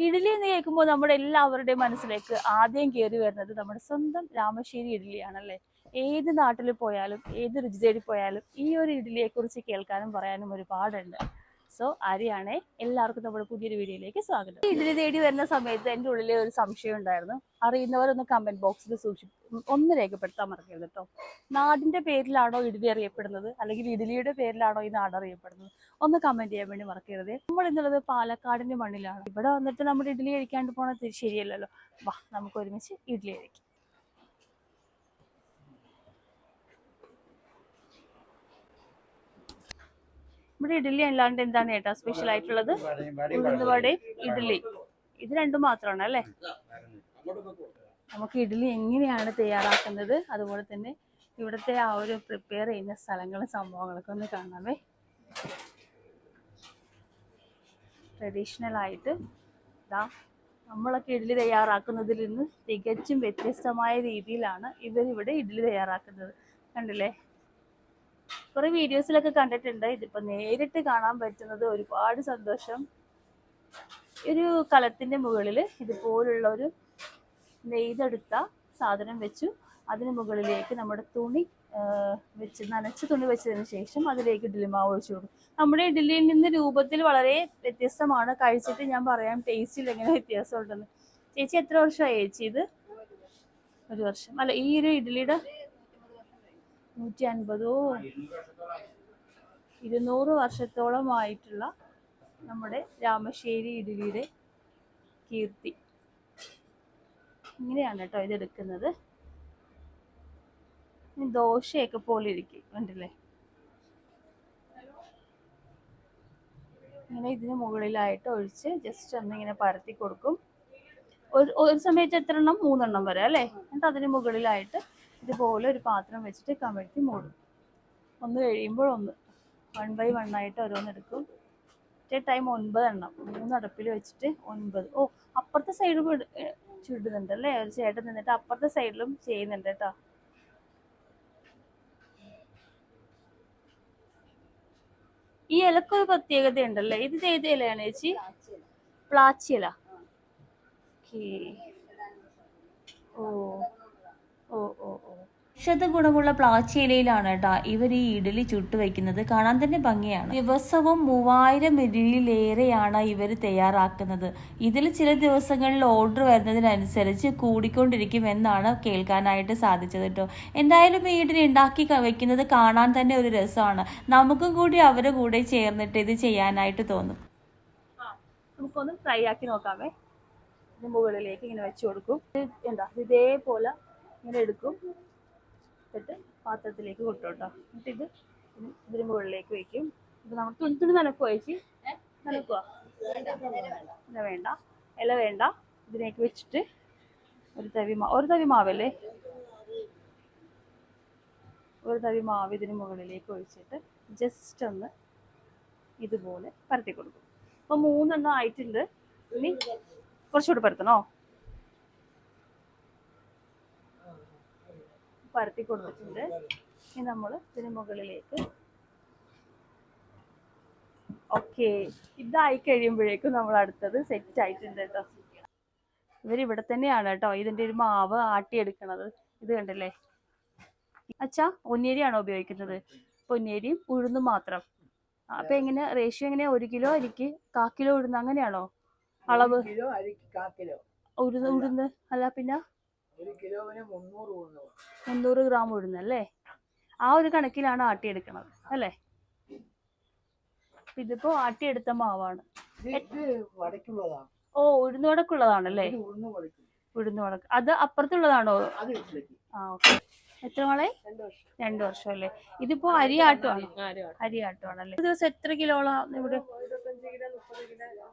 ഇഡ്ഡലി എന്ന് കേൾക്കുമ്പോൾ നമ്മുടെ എല്ലാവരുടെയും മനസ്സിലേക്ക് ആദ്യം കയറി വരുന്നത് നമ്മുടെ സ്വന്തം രാമശ്ശേരി ഇഡലിയാണല്ലേ ഏത് നാട്ടിൽ പോയാലും ഏത് രുചി തേടി പോയാലും ഈ ഒരു ഇഡലിയെക്കുറിച്ച് കുറിച്ച് കേൾക്കാനും പറയാനും ഒരുപാടുണ്ട്. സോ ആര്യാണെ എല്ലാവർക്കും നമ്മുടെ പുതിയൊരു വീഡിയോയിലേക്ക് സ്വാഗതം. ഇതിന് തേടി വരുന്ന സമയത്ത് എന്റെ ഉള്ളിൽ ഒരു സംശയം ഉണ്ടായിരുന്നു. അറിയുന്നവർ ഒന്ന് കമന്റ് ബോക്സിൽ സൂക്ഷി ഒന്ന് രേഖപ്പെടുത്താൻ മറക്കരുത് കേട്ടോ നാടിന്റെ പേരിലാണോ ഇഡ്ഡലി അറിയപ്പെടുന്നത്? അല്ലെങ്കിൽ ഇഡ്ഡലിയുടെ പേരിലാണോ ഈ നാട് അറിയപ്പെടുന്നത്? ഒന്ന് കമന്റ് ചെയ്യാൻ വേണ്ടി മറക്കരുത്. നമ്മൾ ഇന്നുള്ളത് പാലക്കാടിന്റെ മണ്ണിലാണ്. ഇവിടെ വന്നിട്ട് നമ്മൾ ഇഡ്ഡലി കഴിക്കാണ്ട് പോണത് ശരിയല്ലല്ലോ. വാ നമുക്ക് ഒരുമിച്ച് ഇഡ്ഡലി കഴിക്കാം. ഇവിടെ ഇഡ്ഡലി അല്ലാണ്ട് എന്താണ് ചേട്ടാ സ്പെഷ്യൽ ആയിട്ടുള്ളത്? ഉഴുന്നുവടയും ഇഡ്ഡലി. ഇത് രണ്ടും മാത്രമാണ് അല്ലേ? നമുക്ക് ഇഡ്ഡലി എങ്ങനെയാണ് തയ്യാറാക്കുന്നത്? അതുപോലെ തന്നെ ഇവിടുത്തെ ആ ഒരു പ്രിപ്പയർ ചെയ്യുന്ന സ്ഥലങ്ങളും സംഭവങ്ങളൊക്കെ ഒന്ന് കാണാമേ. ട്രഡീഷണൽ ആയിട്ട് ഇതാ നമ്മളൊക്കെ ഇഡ്ഡലി തയ്യാറാക്കുന്നതിൽ നിന്ന് തികച്ചും വ്യത്യസ്തമായ രീതിയിലാണ് ഇവരിവിടെ ഇഡ്ഡലി തയ്യാറാക്കുന്നത്. കണ്ടില്ലേ? കുറെ വീഡിയോസിലൊക്കെ കണ്ടിട്ടുണ്ട്. ഇതിപ്പോ നേരിട്ട് കാണാൻ പറ്റുന്നത് ഒരുപാട് സന്തോഷം. ഒരു കലത്തിന്റെ മുകളിൽ ഇതുപോലുള്ള ഒരു നെയ്തെടുത്ത സാധനം വെച്ചു. അതിന് മുകളിലേക്ക് നമ്മുടെ തുണി വെച്ച് നനച്ച് തുണി വെച്ചതിന് ശേഷം അതിലേക്ക് ഇഡ്ഡലി മാവ് ഒഴിച്ചു കൊടുക്കും. നമ്മുടെ ഇഡ്ഡലിയിൽ നിന്ന് രൂപത്തിൽ വളരെ വ്യത്യസ്തമാണ്. കഴിച്ചിട്ട് ഞാൻ പറയാം ടേസ്റ്റിൽ എങ്ങനെ വ്യത്യാസം ഉണ്ടെന്ന് ചേച്ചി എത്ര വർഷമായി ചേച്ചി ഇത്? ഒരു വർഷം. അല്ല ഈ ഒരു ഇഡ്ഡലിയുടെ നൂറ്റി അൻപതോ ഇരുന്നൂറ് വർഷത്തോളമായിട്ടുള്ള നമ്മുടെ രാമശ്ശേരി ഇഡ്ഡലിയുടെ കീർത്തി. ഇങ്ങനെയാണ് കേട്ടോ ഇതെടുക്കുന്നത്. ദോശയൊക്കെ പോലെ ഇരിക്കും കണ്ടില്ലേ? ഇങ്ങനെ ഇതിന് മുകളിലായിട്ട് ഒഴിച്ച് ജസ്റ്റ് ഒന്ന് ഇങ്ങനെ പരത്തി കൊടുക്കും. ഒരു ഒരു സമയത്ത് എത്ര എണ്ണം മൂന്നെണ്ണം വരെ അല്ലേ? എന്നിട്ട് അതിന് മുകളിലായിട്ട് ഇതുപോലെ ഒരു പാത്രം വെച്ചിട്ട് കമഴ്ത്തി മൂടും. ഒന്ന് കഴിയുമ്പോൾ ഒന്ന്. വൺ ബൈ വൺ ആയിട്ട് ഓരോന്നെടുക്കും ഒറ്റ ടൈം ഒൻപത് എണ്ണം. മൂന്ന് അടുപ്പിൽ വെച്ചിട്ട് ഒൻപത്. ഓ അപ്പുറത്തെ സൈഡും ചുടുന്നുണ്ട് അല്ലേ? ഒരു ചേട്ടൻ നിന്നിട്ട് അപ്പുറത്തെ സൈഡിലും ചെയ്യുന്നുണ്ട് കേട്ടോ. ഈ ഇലക്കൊരു പ്രത്യേകത ഉണ്ടല്ലേ? ഇത് ചെയ്ത ഇലയാണ് ചേച്ചി? പ്ലാച്ചില. ഓ. ഓ ഓ ഓ. പ്ലാച്ചിയിലയിലാണ് കേട്ടോ ഇവർ ഈ ഇഡലി ചുട്ടു വയ്ക്കുന്നത് കാണാൻ തന്നെ ഭംഗിയാണ്. ദിവസവും മൂവായിരം ഇഡലിയിലേറെയാണ് ഇവർ തയ്യാറാക്കുന്നത്. ഇതിൽ ചില ദിവസങ്ങളിൽ ഓർഡർ വരുന്നതിനനുസരിച്ച് കൂടിക്കൊണ്ടിരിക്കും എന്നാണ് കേൾക്കാനായിട്ട് സാധിച്ചത് കേട്ടോ. എന്തായാലും ഈ ഇഡലി ഉണ്ടാക്കി വയ്ക്കുന്നത് കാണാൻ തന്നെ ഒരു രസമാണ്. നമുക്കും കൂടി അവരുടെ കൂടെ ചേർന്നിട്ട് ഇത് ചെയ്യാനായിട്ട് തോന്നും. നമുക്കൊന്ന് ഫ്രൈ ആക്കി നോക്കാമേ. മുകളിലേക്ക് ഇങ്ങനെ വെച്ച് കൊടുക്കും. എന്താ ഇതേപോലെ ഇങ്ങനെ എടുക്കും. എന്നിട്ട് പാത്രത്തിലേക്ക് കൊട്ടും കേട്ടോ. എന്നിട്ട് ഇത് ഇതിന് മുകളിലേക്ക് വെക്കും. ഇത് നമ്മൾ തുണി തുണി നനക്കുക ചേച്ചി? നനക്കുക ഇല വേണ്ട. ഇല വേണ്ട. ഇതിലേക്ക് വെച്ചിട്ട് ഒരു തവി മാ ഒരു തവി മാവല്ലേ? ഒരു തവി മാവ് ഇതിന് മുകളിലേക്ക് ഒഴിച്ചിട്ട് ജസ്റ്റ് ഒന്ന് ഇതുപോലെ പരത്തി കൊടുക്കും. അപ്പൊ മൂന്നെണ്ണം ആയിട്ടുണ്ട്. ഇനി കുറച്ചുകൂടി പരത്തണോ? പരത്തി കൊടുത്തിട്ടുണ്ട്. ഇനി നമ്മൾ ഇതിന് മുകളിലേക്ക്. ഓക്കെ ഇതായി കഴിയുമ്പോഴേക്കും നമ്മൾ അടുത്തത് സെറ്റ് ആയിട്ടുണ്ട് കേട്ടോ ഇവരിവിടെ തന്നെയാണ് കേട്ടോ ഇതിന്റെ ഒരു മാവ് ആട്ടിയെടുക്കണത്. ഇത് കണ്ടല്ലേ? അച്ഛാ പൊന്നേരിയാണോ ഉപയോഗിക്കുന്നത്? പൊന്നേരിയും ഉഴുന്നും മാത്രം. അപ്പൊ എങ്ങനെ? റേഷ്യോ എങ്ങനെ ഒരു കിലോ അരിക്ക് കാ കിലോ ഉഴുന്ന് അങ്ങനെയാണോ? അളവ്? ഉഴുന്ന് ഉഴുന്ന്. അല്ല പിന്നെ? മുന്നൂറ് ഗ്രാം ഉഴുന്ന് അല്ലേ? ആ ഒരു കണക്കിലാണ് ആട്ടിയെടുക്കണത് അല്ലേ? ഇതിപ്പോ ആട്ടിയെടുത്ത മാവാണ്. ഓ ഉഴുന്ന് വടക്കുള്ളതാണല്ലേ ഉഴുന്ന് വടക്കും വടക്ക്. അത് അപ്പുറത്തുള്ളതാണോ? ആ ഓക്കെ. എത്ര നാളെ രണ്ട് വർഷം. രണ്ടു വർഷം അല്ലേ? ഇതിപ്പോ അരിയാട്ടുവാണ് അരിയാട്ടുവാണല്ലേ ഒരു ദിവസം എത്ര കിലോളാണ് ഇവിടെ?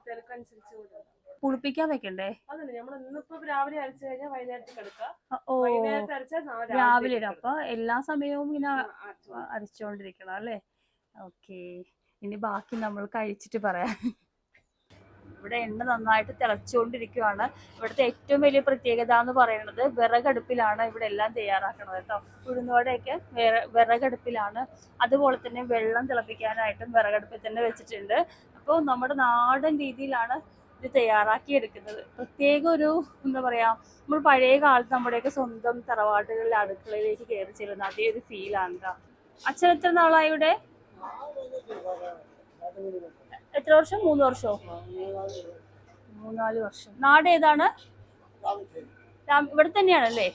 തിരക്കനുസരിച്ച് കൊടുക്കും പുളിപ്പിക്കാൻ വെക്കണ്ടേ? അതല്ല നമ്മൾ ഇന്നിപ്പോ രാവിലെ അരച്ചു കഴിഞ്ഞാൽ വൈകുന്നേരത്തേക്ക് എടുക്കാം ആ, ഓ. വൈകുന്നേരത്തെ അരച്ചാൽ രാവിലെ അപ്പൊ എല്ലാ സമയവും ഇങ്ങനെ അരച്ചോണ്ടിരിക്കണം അരച്ചുകൊണ്ടിരിക്കണം അല്ലേ? ഓക്കെ. ഇനി ബാക്കി നമ്മൾ കഴിച്ചിട്ട് പറയാം. ഇവിടെ എണ്ണ നന്നായിട്ട് തിളച്ചുകൊണ്ടിരിക്കുവാണ് ഇവിടുത്തെ ഏറ്റവും വലിയ പ്രത്യേകത എന്ന് പറയുന്നത് വിറകടുപ്പിലാണ് ഇവിടെ എല്ലാം തയ്യാറാക്കുന്നത് കേട്ടോ. ഉഴുന്നോടെയൊക്കെ വിറ വിറകടുപ്പിലാണ്. അതുപോലെ തന്നെ വെള്ളം തിളപ്പിക്കാനായിട്ടും വിറകടുപ്പിൽ തന്നെ വെച്ചിട്ടുണ്ട്. അപ്പോൾ നമ്മുടെ നാടൻ രീതിയിലാണ് ഇത് തയ്യാറാക്കി എടുക്കുന്നത് പ്രത്യേക ഒരു എന്താ പറയാ നമ്മൾ പഴയ കാലത്ത് നമ്മുടെയൊക്കെ സ്വന്തം തറവാട്ടുകളിലെ അടുക്കളയിലേക്ക് കയറി ചെല്ലുന്ന അതേ ഒരു ഫീലാണ് അച്ഛൻ എത്ര നാളായി ഇവിടെ? എത്ര വർഷം? മൂന്ന് വർഷമോ മൂന്നാൽ വർഷം. നാട് ഏതാണ്? ഇവിടെ തന്നെയാണല്ലേ?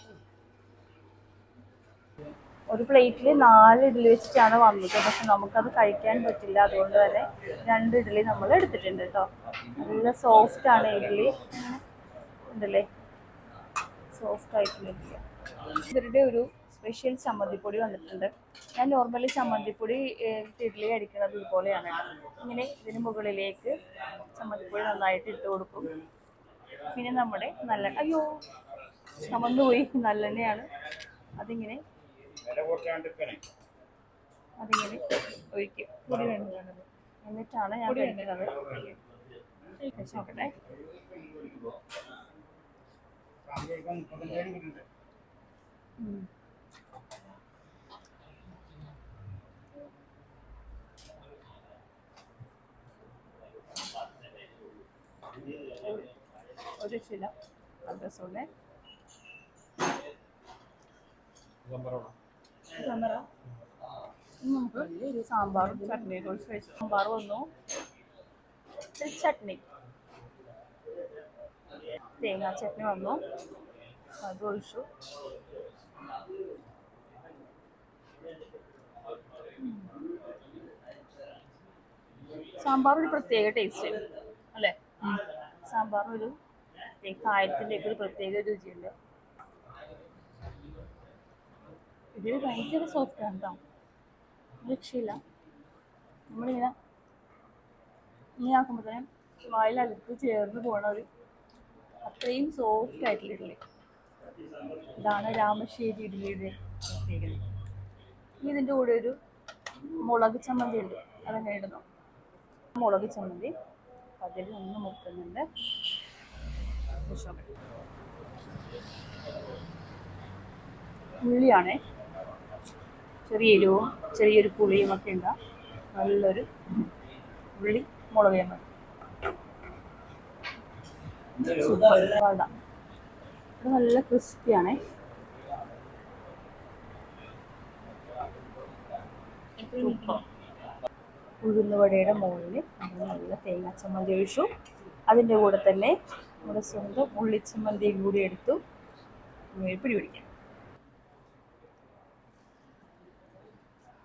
ഒരു പ്ലേറ്റിൽ നാല് ഇഡ്ഡലി വെച്ചിട്ടാണ് വന്നത്. പക്ഷെ നമുക്കത് കഴിക്കാൻ പറ്റില്ല. അതുകൊണ്ട് തന്നെ രണ്ട് ഇഡ്ഡലി നമ്മൾ എടുത്തിട്ടുണ്ട് കേട്ടോ. നല്ല സോഫ്റ്റ് ആണ് ഇഡ്ഡലി. ഉണ്ടല്ലേ സോഫ്റ്റ് ആയിട്ടുള്ള ഇഡ്ഡലി. ഇവരുടെ ഒരു സ്പെഷ്യൽ ചമ്മന്തിപ്പൊടി വന്നിട്ടുണ്ട്. ഞാൻ നോർമലി ചമ്മന്തിപ്പൊടി ഇഡ്ഡലി അടിക്കുന്നത് ഇതുപോലെയാണ്. ഇങ്ങനെ ഇതിന് മുകളിലേക്ക് ചമ്മന്തിപ്പൊടി നന്നായിട്ട് ഇട്ട് കൊടുക്കും. പിന്നെ നമ്മുടെ നല്ല അയ്യോ ചമന്നുപോയി. നല്ലെണ്ണയാണ്. അതിങ്ങനെ അതിങ്ങനെ? ഒഴിക്കും. പൊടി വേണ്ടത് എന്നിട്ടാണ് ഞാൻ കഴിക്കുന്നത് കഴിച്ച് നോക്കട്ടെ. ഉം. ഒരു ചില ക്യാമറ നമുക്ക് സാമ്പാറും ചട്നിയും കുറിച്ച് കഴിച്ചു. സാമ്പാർ വന്നു. ചട്നി. തേങ്ങാ ചട്നി വന്നു. അത് ഒഴിച്ചു. സാമ്പാർ ഒരു പ്രത്യേക ടേസ്റ്റ് അല്ലേ? സാമ്പാർ ഒരു കായത്തിന്റെ ഒരു പ്രത്യേക രുചിയുണ്ട്. ഇതിൽ ഭയങ്കര സോഫ്റ്റ് ആണ് കേട്ടോ രക്ഷയില്ല. നമ്മളിങ്ങനെ ഇങ്ങനെ ആക്കുമ്പോൾ തന്നെ വായിൽ അലുത്ത് ചേർന്ന് പോണ ഒരു അത്രയും സോഫ്റ്റ് ആയിട്ടുള്ള ഇഡ്ഡലി. ഇതാണ് രാമശ്ശേരി ഇഡ്ഡലിയുടെ പ്രത്യേകത. ഇതിന്റെ കൂടെ ഒരു മുളക് ചമ്മന്തി ഉണ്ട്. അതെങ്ങനെ ഇടുന്നു മുളക് ചമ്മന്തി. അതിൽ നിന്ന് മുക്കുന്നുണ്ട് ഉള്ളിയാണേ. ചെറിയ എരിവും ചെറിയൊരു പുളിയും ഒക്കെ ഉണ്ട് നല്ലൊരു ഉള്ളി മുളക് സൂപ്പർ. വട നല്ല ക്രിസ്പിയാണേ ഉഴുന്നുവടയുടെ മുകളിൽ നല്ല തേങ്ങ ചമ്മന്തി ഒഴിച്ചു. അതിന്റെ കൂടെ തന്നെ നമ്മുടെ സ്വന്തം ഉള്ളിച്ചമ്മന്തിയും കൂടി എടുത്തു. ഇങ്ങനെ പിടി പിടിക്കാം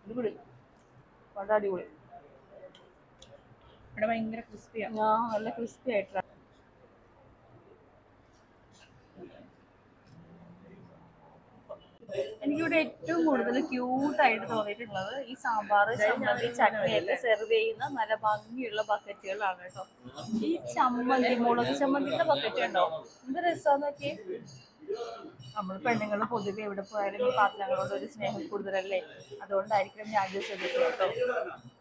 അടിപൊളി. വളരെ അടിപൊളി. ഇവിടെ ഭയങ്കര ക്രിസ്പിയാണ് ആ. നല്ല ക്രിസ്പി ആയിട്ടാണ് എനിക്കിവിടെ ഏറ്റവും കൂടുതൽ ക്യൂട്ട് ആയിട്ട് തോന്നിയിട്ടുള്ളത് ഈ സാമ്പാർ ചമ്മന്തി ചട്നിയൊക്കെ സെർവ് ചെയ്യുന്ന നല്ല ഭംഗിയുള്ള ബക്കറ്റുകളാണ് കേട്ടോ. ഈ ചമ്മന്തി മുളക് ചമ്മന്തിന്റെ ബക്കറ്റ് ഉണ്ടോ? എന്ത് രസമാന്നൊക്കെ നമ്മൾ പെണ്ണുങ്ങൾ പൊതുവെ എവിടെ പോയാലും പാത്രങ്ങളോട് ഒരു സ്നേഹം കൂടുതലല്ലേ? അതുകൊണ്ടായിരിക്കും ഞാൻ ഇത് ശ്രദ്ധിക്കുന്നത് കേട്ടോ.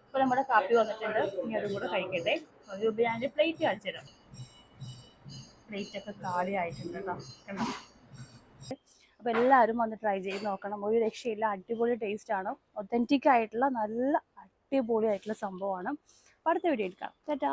ഇപ്പൊ നമ്മുടെ കാപ്പി വന്നിട്ടുണ്ട്. ഇനി അതും കൂടെ കഴിക്കട്ടെ. ഒരു രൂപ ഞാൻ പ്ലേറ്റ് കാണിച്ചു തരാം. പ്ലേറ്റ് ഒക്കെ കാലി ആയിട്ടുണ്ട് കേട്ടോ. കണ്ടോ? അപ്പോൾ എല്ലാവരും വന്ന് ട്രൈ ചെയ്ത് നോക്കണം. ഒരു രക്ഷയില്ല. അടിപൊളി ടേസ്റ്റ് ആണ്. ഒത്തന്റിക് ആയിട്ടുള്ള നല്ല അടിപൊളി ആയിട്ടുള്ള സംഭവമാണ്. അപ്പോൾ അടുത്ത വീഡിയോ എടുക്കാം. ടാറ്റാ